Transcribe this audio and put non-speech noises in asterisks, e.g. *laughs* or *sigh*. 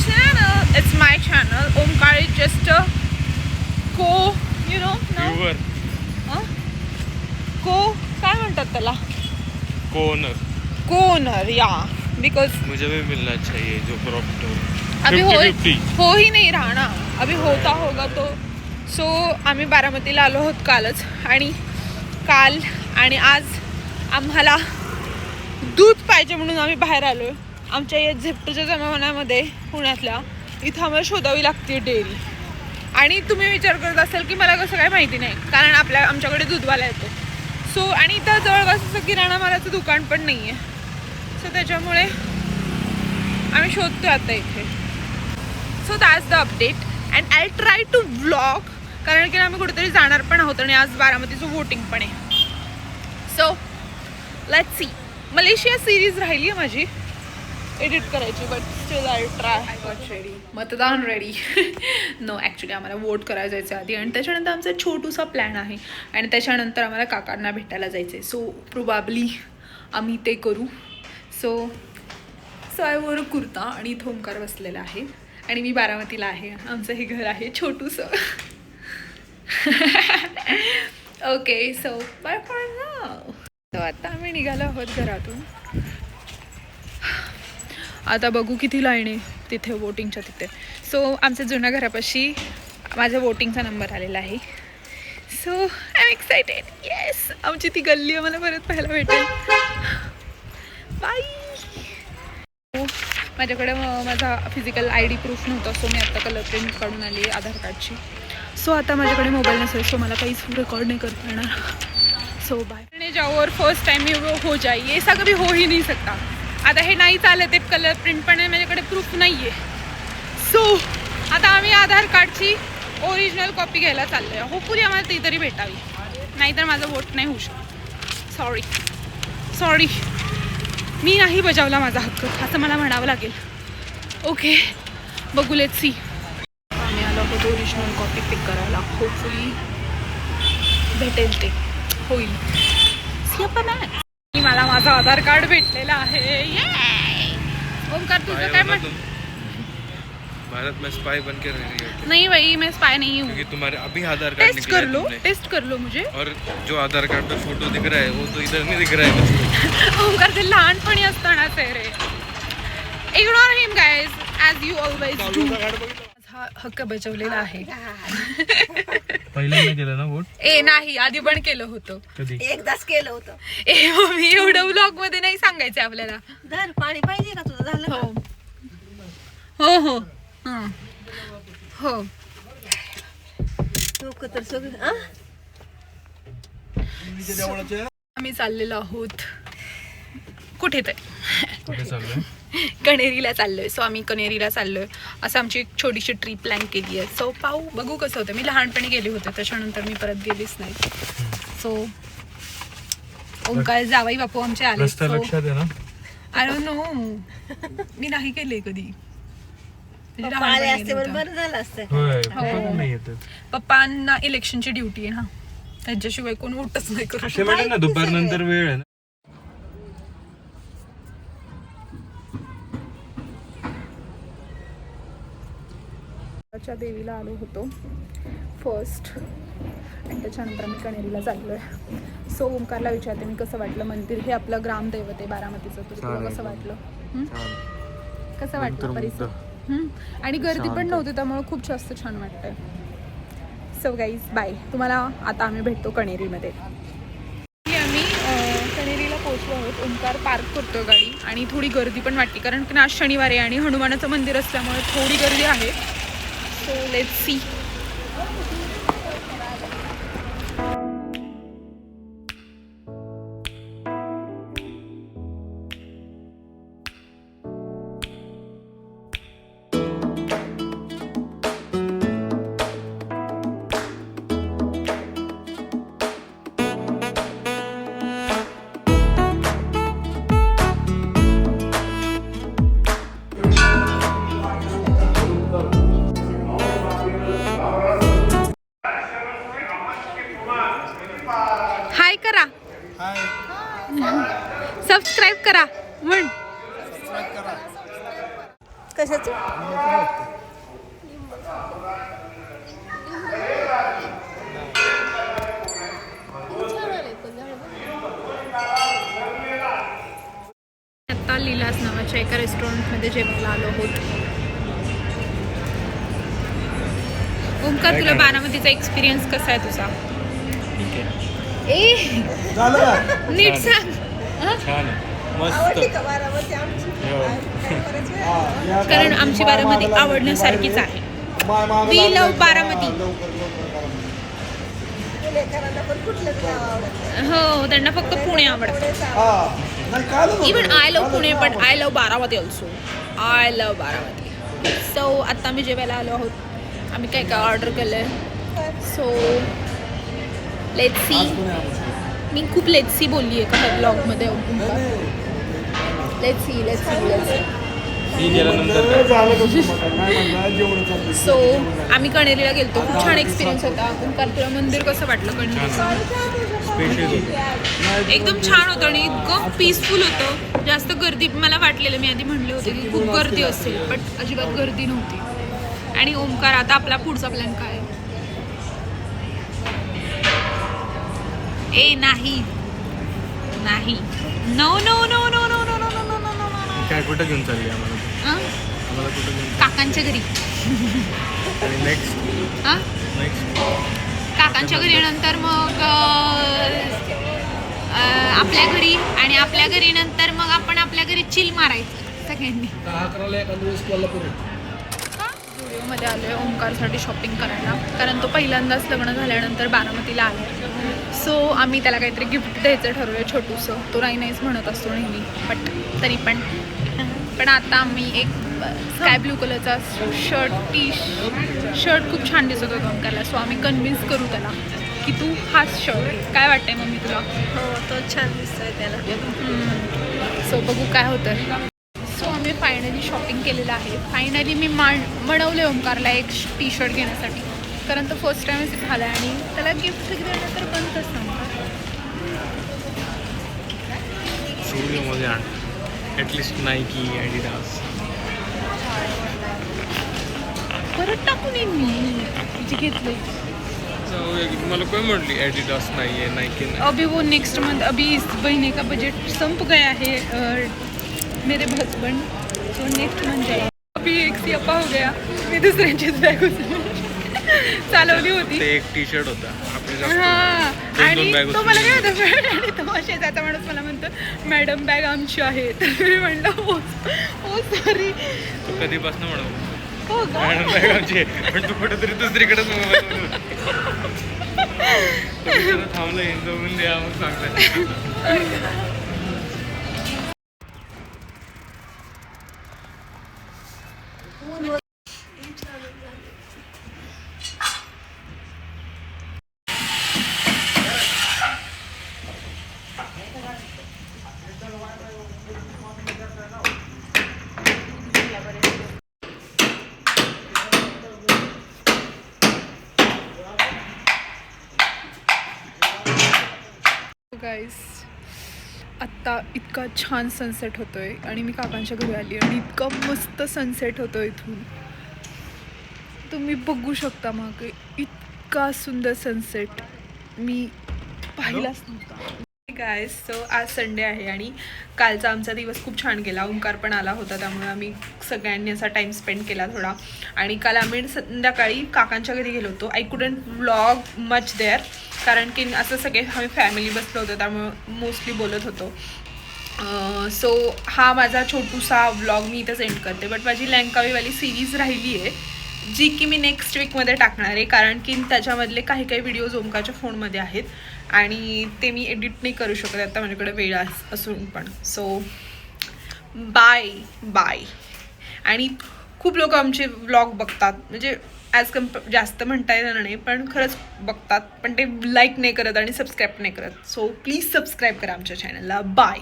channel. It's my channel. Omkar is just a co, you know, no? Viewer Huh? Co, काय म्हणतात त्याला? Conor Conor या because मुझे भी मिलना चाहिए जो प्रॉफिट अभी हो हो हो ही नाही राहणार अभी होता होगा तो. सो आम्ही बारामतीला आलो आहोत कालच. आणि काल आणि आज आम्हाला दूध पाहिजे म्हणून आम्ही बाहेर आलो आमच्या या झेप्टूच्या जमावनामध्ये पुण्यातल्या इथं आम्हाला शोधावी लागते डेअरी. आणि तुम्ही विचार करत असाल की मला कसं काय माहिती नाही कारण आपल्या आमच्याकडे दूधवाला येतो. सो आणि इथं जवळपास असं किराणा मालाचं दुकान पण नाही आहे सो त्याच्यामुळे आम्ही शोधतो आता इथे. So that's the update and I try to vlog कारण की आम्ही कुठेतरी जाणार पण आहोत आणि आज बारामतीचं वोटिंग पण आहे. So let see Malaysia series राहिली आहे माझी. एडिट करायची but still I try ready मतदान रेडी नो ॲक्च्युली आम्हाला वोट करायला जायचं आधी. आणि त्याच्यानंतर आमचा छोटूसा प्लॅन आहे. आणि त्याच्यानंतर आम्हाला काकांना भेटायला जायचं आहे सो प्रोबाबली आम्ही ते करू. सो सो आय वर कुर्ता आणि इथं ओंकार बसलेला आहे. आणि मी बारामतीला आहे. आमचं हे घर आहे छोटूसं. Okay so bye for now आता आम्ही निघालो आहोत घरातून. आता बघू किती लाईन आहे तिथे वोटिंगच्या तिथे. सो आमच्या जुन्या घरापाशी माझ्या वोटिंगचा नंबर आलेला आहे. So I am excited yes आमची ती गल्ली आहे मला परत पाहायला भेटेल. बाय माझ्याकडे माझा फिजिकल आय डी प्रूफ नव्हता सो मी आत्ता कलर प्रिंट काढून आली आहे आधार कार्डची सो आता माझ्याकडे मोबाईल नसेल सो मला काहीच रेकॉर्ड नाही करता येणार. सो बाय जाओ फर्स्ट टाइम हो जाए ये ऐसा कभी हो ही नहीं सकता आता हे नाही चालत आहे कलर प्रिंट पण आहे माझ्याकडे प्रूफ नाही आहे सो आता आम्ही आधार कार्डची ओरिजिनल कॉपी घ्यायला चाललो आहे होपफुली आम्हाला ती तरी भेटावी. नाहीतर माझं वोट नाही होऊ शकत. सॉरी सॉरी मी नाही बजावला माझा हक्क असं मला म्हणावं लागेल. ओके बघू लेट सी आम्ही आलो आहोत ओरिजिनल कॉपी पिक करायला. होपफुली भेटेल ते. होईल. माझं आधार कार्ड भेटलेलं आहे. ओमकार तुझं काय म्हण भारत में स्पाई बन के रह रही हो नहीं भाई मैं स्पाई नहीं हूँ. क्योंकि तुम्हारे अभी आधार कार्ड टेस्ट कर लो टेस्ट कर लो मुझे. और जो आधार कार्ड पे फ़ोटो दिख रहा है वो तो इधर नहीं दिख रहा है *laughs* ओमकार ते लहानपणी रे ignore him guys as you always do हक्क बजावलेला आहे. केलं ना वोट? ए नाही आधी पण केलं होतं. कधी? एकदाच केलं होतं. ए मम्मी एवढं व्लॉगमध्ये नाही सांगायचं आपल्याला. धर पाणी पाहिजे का तुझं? झालं हो. का? हो हो. हं. हो. तर सगळं? आम्ही चाललेलो आहोत. कुठे ते? कुठे चाललंय? कणेरीला चाललोय सो आम्ही कणेरीला चाललोय. असं आमची एक छोटीशी ट्रिप प्लॅन केली आहे. सो पाहू बघू कसं होतं. मी लहानपणी गेले होते त्याच्यानंतर मी परत गेलीच नाही. सो ओंकार जावाई बापू आमचे आले. I don't know? मी नाही गेले कधी. म्हणजे हो. पप्पांना इलेक्शनची ड्युटी आहे ना. त्यांच्याशिवाय कोण वोटच नाही करू असे म्हणा ना दुपार नंतर वेळ आहे ना च्या देवीला आलो होतो. फर्स्ट आणि त्याच्यानंतर मी कणेरीला चाललो आहे सो ओंकारला विचारते मी कसं वाटलं मंदिर? हे आपलं ग्रामदैवत आहे बारामतीचं. तर तुला. कसं वाटलं? हं? कसं वाटलं. परिसर? हं? आणि गर्दी पण. नव्हती त्यामुळे खूप जास्त छान वाटतंय. सो गाईज बाय तुम्हाला आता आम्ही भेटतो कणेरीमध्ये. आम्ही अं, कणेरीला पोहोचलो आहोत. ओंकार पार्क करतो गाडी. आणि थोडी गर्दी पण वाटते. कारण की आज शनिवार आहे आणि हनुमानाचं मंदिर असल्यामुळे थोडी गर्दी आहे. सो करा म्हण. कशाच? आता लीलाज नावाच्या एका रेस्टॉरंटमध्ये जेवायला आलो होतो ओमकार तुला बारामतीचा एक्सपिरियन्स कसा आहे तुझा? ए नीट सांग. छान मस्त. हो. कारण आमची बारामती आवडण्यासारखीच आहे. We love Baramati. पुणेकरांना पण कुठलंच गाव आवडत हो त्यांना फक्त पुणे आवडतं. Even I love? पुणे पण I love Baramati also I love Baramati. So आत्ता आम्ही जेवायला आलो आहोत. आम्ही काय काय ऑर्डर केलं आहे सो लेट सी मी खूप लेट सी बोलली आहे का ब्लॉगमध्ये let's see let's see let's so आम्ही कणेरीला गेलतो. खूप छान एक्सपिरियन्स होता. ओंकारपुरा मंदिर कसं वाटलं कणेरी एकदम छान होतं आणि इतकं पीसफुल होतं. जास्त गर्दी मला वाटलेलं मी आधी म्हणले होते की खूप गर्दी असेल बट अजिबात गर्दी नव्हती. आणि ओंकार आता आपला पुढचा प्लॅन काय? ए नाही. नाही. नो नो नो काय कुठं घेऊन चालली आम्हाला? तू? हां आम्हाला कुठं घेऊन काकांच्या घरी. आणि नेक्स्ट हां नेक्स्ट काकांच्या घरी नंतर मग अं, आपल्या घरी आणि आपल्या घरी नंतर मग आपण आपल्या घरी चिल मारायचं सगळ्यांनी. मध्ये आलो आहे. ओंकारसाठी शॉपिंग करायला. कारण तो पहिल्यांदाच लग्न झाल्यानंतर बारामतीला आला सो आम्ही त्याला काहीतरी गिफ्ट द्यायचं ठरवलं छोटूसं. तो नाही नाहीच म्हणत असतो नेहमी बट तरी पण. पण आता आम्ही एक स्काय ब्लू कलरचा शर्ट टी शर्ट खूप छान दिसत होता ओंकारला सो आम्ही कन्व्हिन्स करू त्याला की तू हाच शर्ट. काय वाटतंय मम्मी तुला? हो तो छान दिसतोय त्याला. सो बघू काय होतं सो आम्ही फायनली शॉपिंग केलेलं आहे. फायनली मी मान म्हणवले ओंकारला एक टी शर्ट घेण्यासाठी. कारण तो फर्स्ट टाईमच झाला आहे आणि त्याला गिफ्ट देणं तर बनतच नव्हतं ॲटलिस्ट नाईकी ॲडिडास परत टाकून येईन मी. जे घेतले. जाऊया की. मला कोण म्हटली ॲडिडास नाही आहे नाईकी नाही अभी वो नेक्स्ट मंथ अभी इस महीने का बजट संप गया है और मेरे हस्बैंड सो नेक्स्ट मंथ जाए अभी एक सियापा हो गया. मी दुसऱ्यांचीच बॅग चालवली होती। ते एक टी शर्ट होता हा। दोन तो मला काय होतं आणि तो शेजारचा माणूस मला म्हणतो मॅडम बॅग आमची आहे. *laughs* तर मी म्हणलं हो हो सॉरी तू कधीपासून म्हणत हो मॅडम बॅग आमची आहे. पण तू कुठेतरी दुसरीकडेच *laughs* थांबलं जाऊन द्या मग सांगता गाईस आत्ता इतका छान सनसेट होतोय आणि मी काकांच्या घरी आली आणि इतका मस्त सनसेट होतो इथून. तुम्ही बघू शकता मागे इतका सुंदर सनसेट मी पाहिलाच नव्हता. गायस सो आज संडे आहे आणि कालचा आमचा दिवस खूप छान गेला. ओंकार पण आला होता त्यामुळे आम्ही सगळ्यांनी असा टाईम स्पेंड केला थोडा. आणि काल आम्ही संध्याकाळी काकांच्या घरी गेलो होतो. I couldn't vlog much there कारण की असं सगळे आम्ही फॅमिली बसलो होतो त्यामुळे मोस्टली बोलत होतो. सो हा माझा छोटूसा व्लॉग मी इथंच एंड करते. बट माझी लँकावीवाली सिरीज राहिली आहे जी की मी नेक्स्ट वीकमध्ये टाकणार आहे. कारण की त्याच्यामधले काही काही व्हिडिओज ओमकाच्या फोनमध्ये आहेत. आणि ते मी एडिट नाही करू शकत आता माझ्याकडे वेळ अस- असून पण. सो बाय बाय आणि खूप लोक आमचे व्लॉग बघतात. म्हणजे ॲज कम्प जास्त म्हणता येणार नाही पण खरंच बघतात. पण ते लाईक नाही करत आणि सबस्क्राईब नाही करत. सो प्लीज सबस्क्राईब करा आमच्या चॅनलला बाय